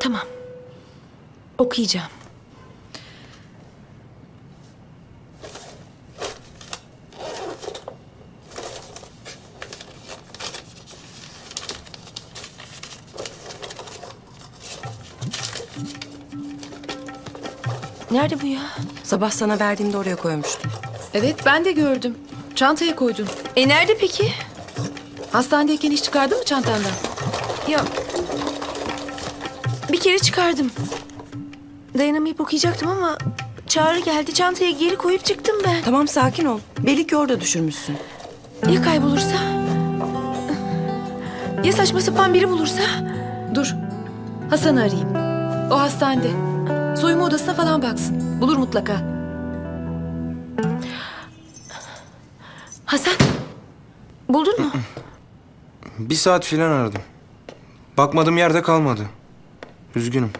Tamam. Okuyacağım. Nerede bu ya? Sabah sana verdiğimde oraya koymuştum. Evet ben de gördüm. Çantaya koydun. E nerede peki? Hastanedeyken hiç çıkardın mı çantandan? Ya bir kere çıkardım. Dayanamayıp okuyacaktım ama çağrı geldi. Çantaya geri koyup çıktım ben. Tamam sakin ol. Belli ki orada düşürmüşsün. Ya kaybolursa? Ya saçma sapan biri bulursa? Dur. Hasan'ı arayayım. O hastanede. Soyunma odasına falan baksın. Bulur mutlaka. Hasan, buldun mu? Bir saat filan aradım. Bakmadığım yerde kalmadı. Üzgünüm.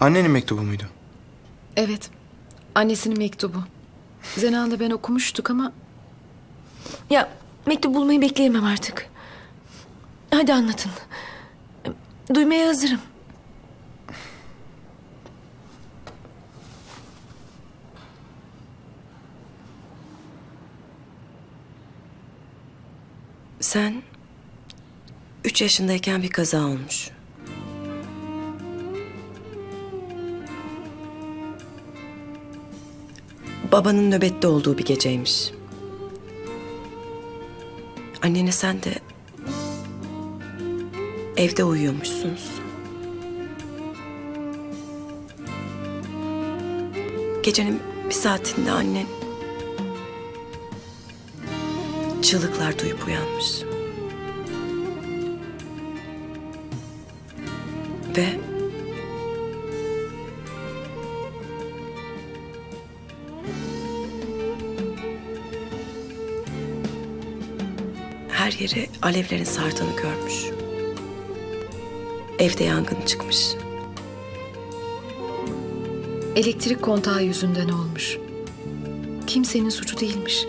Annenin mektubu muydu? Evet. Annesinin mektubu. Zenan'la ben okumuştuk ama Ya mektup bulmayı bekleyemem artık. Hadi anlatın. Duymaya hazırım. Sen üç yaşındayken bir kaza olmuş. Babanın nöbette olduğu bir geceymiş. Annene sen de evde uyuyormuşsunuz. Gecenin bir saatinde annen çığlıklar duyup uyanmış. Ve her yeri alevlerin sardığını görmüş. Evde yangın çıkmış. elektrik kontağı yüzünden olmuş. Kimsenin suçu değilmiş.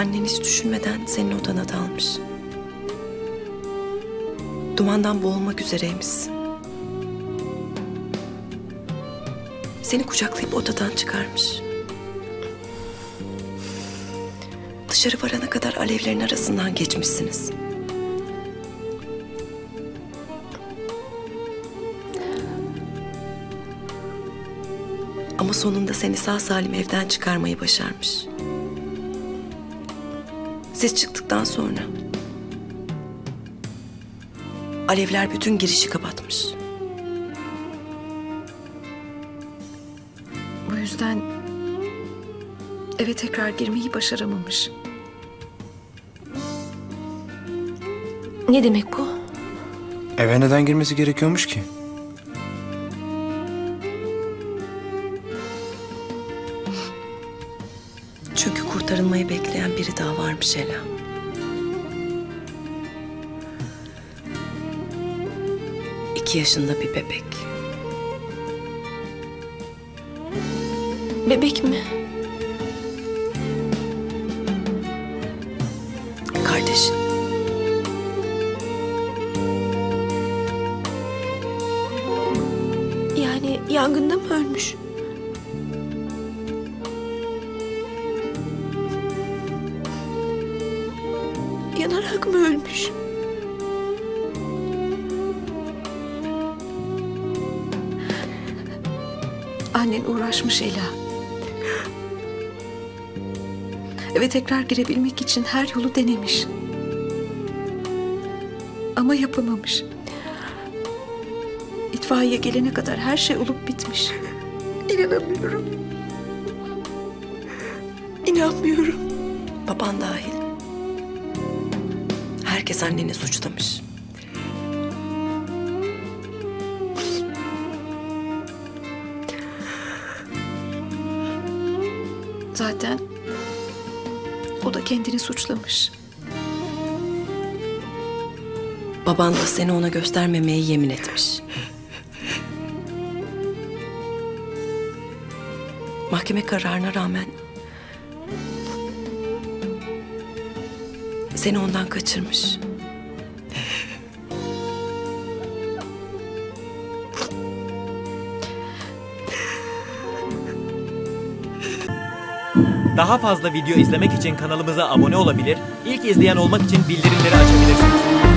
Annen hiç düşünmeden senin odana dalmış. Dumandan boğulmak üzereymişsin. Seni kucaklayıp odadan çıkarmış. Dışarı varana kadar alevlerin arasından geçmişsiniz. Ama sonunda seni sağ salim evden çıkarmayı başarmış. Siz çıktıktan sonra alevler bütün girişi kapatmış. Bu yüzden eve tekrar girmeyi başaramamış. Ne demek bu? Eve neden girmesi gerekiyormuş ki? Çünkü kurtarılmayı bekleyen biri daha varmış Ela. İki yaşında bir bebek. Bebek mi? Kardeşin. Yani yangında mı ölmüş? Yanarak mı ölmüş? Annen uğraşmış Ela. Eve tekrar girebilmek için her yolu denemiş. Ama yapamamış. İtfaiye gelene kadar her şey olup bitmiş. İnanamıyorum. İnanmıyorum. Baban dahil. Herkes anneni suçlamış. Zaten o da kendini suçlamış. Baban da seni ona göstermemeyi yemin etmiş. Mahkeme kararına rağmen Seni ondan kaçırmış. Daha fazla video izlemek için kanalımıza abone olabilir, ilk izleyen olmak için bildirimleri açabilirsiniz.